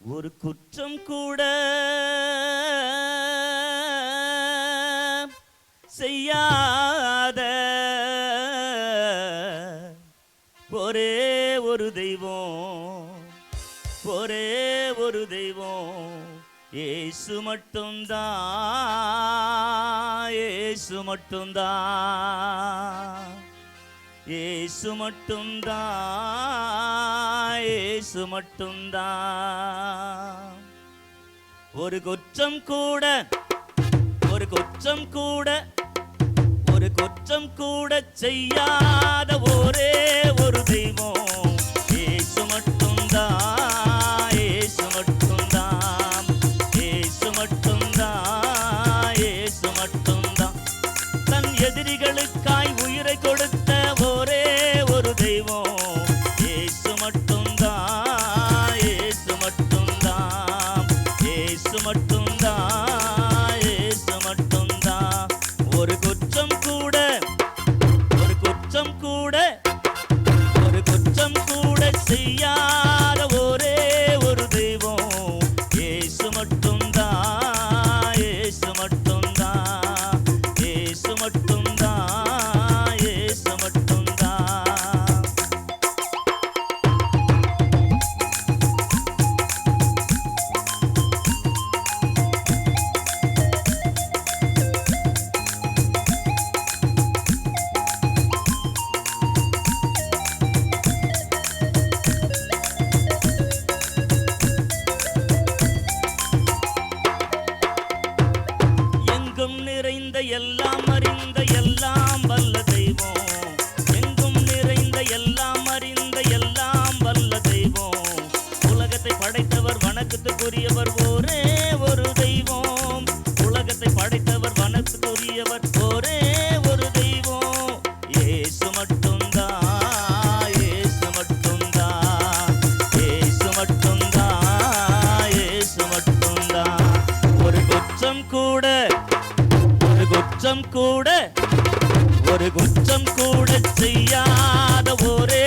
ஒரு குற்றம் கூட செய்யாத ஒரே ஒரு தெய்வம் ஒரே ஒரு தெய்வம் ஏசு மட்டும்தான் ஏசு மட்டும்தான். ஏசு மட்டும்தான் ஏசு மட்டும்தான் ஒரு குற்றம் கூட ஒரு குற்றம் கூட ஒரு குற்றம் கூட செய்யாத ஒரே ஒரு தெய்வம். ஏசு மட்டும்தான் ஏசு மட்டும்தான் ஏசு மட்டும்தான் ஏசு மட்டும்தான் தன் வணக்கத்துக்குரியவர் ஒரே ஒரு தெய்வம். உலகத்தை படைத்தவர் வணக்கத்துக்குரியவர் ஒரே ஒரு தெய்வம். ஏசு மட்டும்தான் ஏசு மட்டும்தான் ஏசு மட்டும்தான் ஏசு மட்டும்தான் ஒரு குற்றம் கூட ஒரு குற்றம் கூட ஒரு குற்றம் கூட செய்யாத ஒரே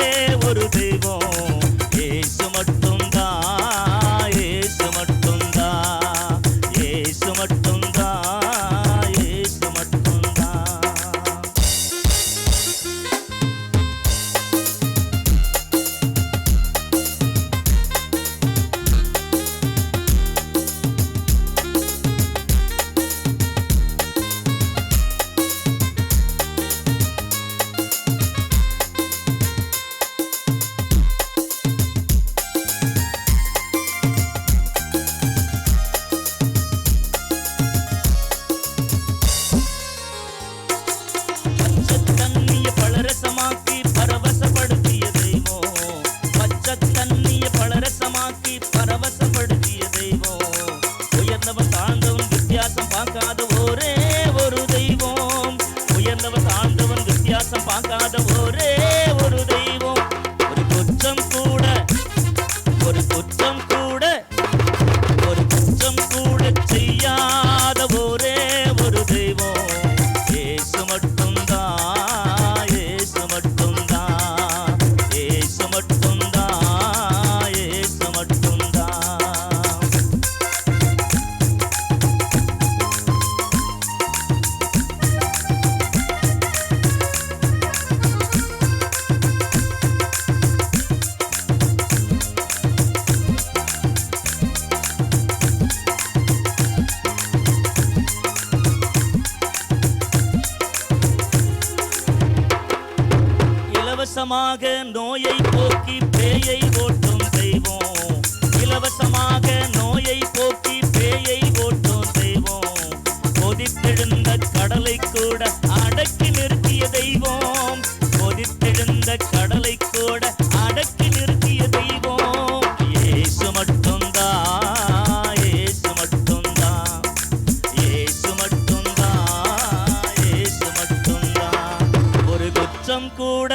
இலவசமாக நோயை போக்கி பேயை ஓட்டும் செய்வோம் இலவசமாக நோயை போக்கி பேயை ஓட்டும் செய்வோம் கொதித்தெழுந்த கடலை கூட அடக்கி நிறுத்திய தெய்வம். கொதித்தெழுந்த கடலை கூட அடக்கி நிறுத்திய தெய்வம். ஏசு மட்டும்தான் ஏசு மட்டும்தான் ஏசு மட்டும்தான் ஏசு மட்டும்தான் ஒரு குற்றம் கூட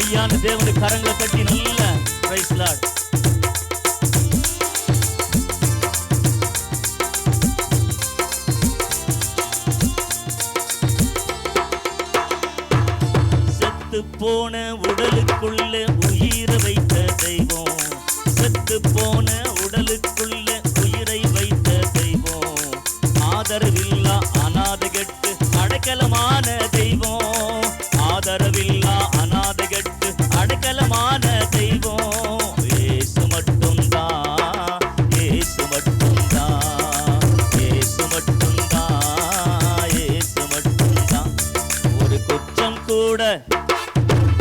హయ్యాను దేవుని కరంగా కట్టి నీళ్ళ ప్రైస్ లాడ్ செத்து போன உடலுக்குள்ள உயிரை வைத்த தெய்வம். செத்து போன உடலுக்குள்ள உயிரை வைத்த தெய்வம். ஆதரவில்லா அநாதகட்டு அடைக்கலமா? கூட.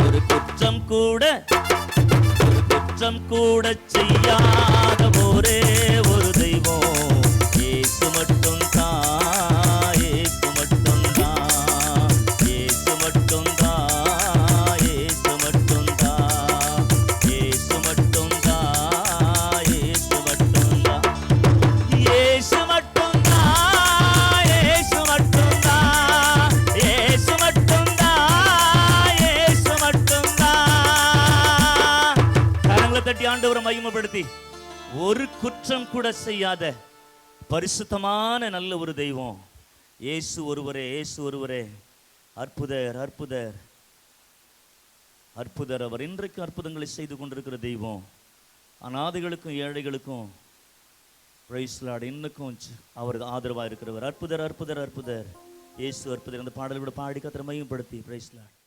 ஒரு குற்றம் கூட ஒரு குற்றம் கூட செய்யாத ஒரே ஒரு தெய்வம். ஏசு மட்டும் மகிமைப்படுத்தி ஒரு குற்றம் கூட செய்யாத பரிசுத்தமான நல்ல ஒரு தெய்வம். இயேசு ஒருவரே இயேசு ஒருவரே. அற்புதர் அற்புதர். அற்புதர் அவர் இன்றைக்கு அற்புதங்களை செய்து கொண்டிருக்கிற தெய்வம். அநாதைகளுக்கும் ஏழைகளுக்கும் பிரைஸ்லாடு இன்னுக்கும் அவருக்கு ஆதரவாக இருக்கிறவர் அற்புதர் அற்புதர் அற்புதர். இயேசு அற்புதர். அந்த பாடல் கூட பாடி கத்திர மையப்படுத்தி பிரைஸ்லாடு